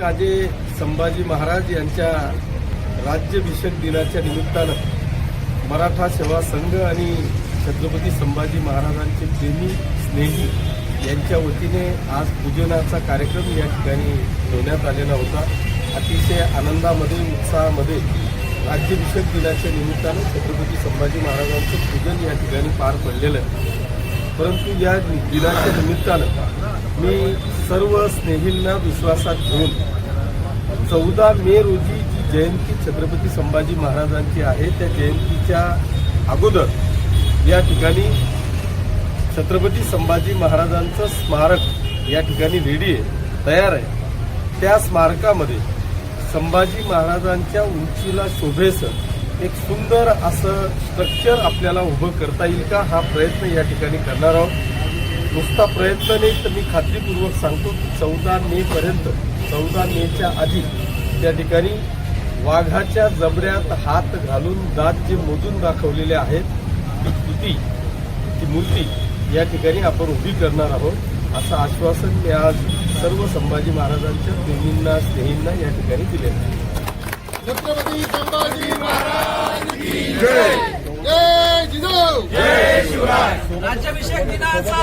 राजे संभाजी महाराज यांच्या राज्याभिषेक दिनाच्या निमित्तानं मराठा सेवा संघ आणि छत्रपती संभाजी महाराजांचे प्रेमी स्नेही यांच्या वतीने आज पूजनाचा कार्यक्रम या ठिकाणी ठेवण्यात आलेला होता. अतिशय आनंदामध्ये उत्साहामध्ये राज्याभिषेक दिनाच्या निमित्तानं छत्रपती संभाजी महाराजांचं पूजन या ठिकाणी पार पडलेलं आहे. परंतु या दिनाच्या निमित्तानं मी सर्व स्नेहींना विश्वासात घेऊन चौदा मे रोजी जी जयंती छत्रपती संभाजी महाराजांची आहे त्या जयंतीच्या अगोदर या ठिकाणी छत्रपती संभाजी महाराजांचं स्मारक या ठिकाणी रेडी आहे तयार आहे. त्या स्मारकामध्ये संभाजी महाराजांच्या उंचीला शोभेस एक सुंदर असं स्ट्रक्चर आपल्याला उभं करता येईल का? हा प्रयत्न या ठिकाणी करणार आहोत. नुसता प्रयत्न नाही तर मी खात्रीपूर्वक सांगतो की चौदा मे पर्यंत चौदा मेच्या आधी त्या ठिकाणी वाघाच्या जबऱ्यात हात घालून दात जे मोजून दाखवलेले आहेत ती कृती ती मूर्ती या ठिकाणी आपण उभी करणार आहोत. असं आश्वासन मी आज सर्व संभाजी महाराजांच्या प्रेमींना स्नेहींना या ठिकाणी दिले आहे. छत्रपती संभाजी राज्याभिषेक दिनाचा.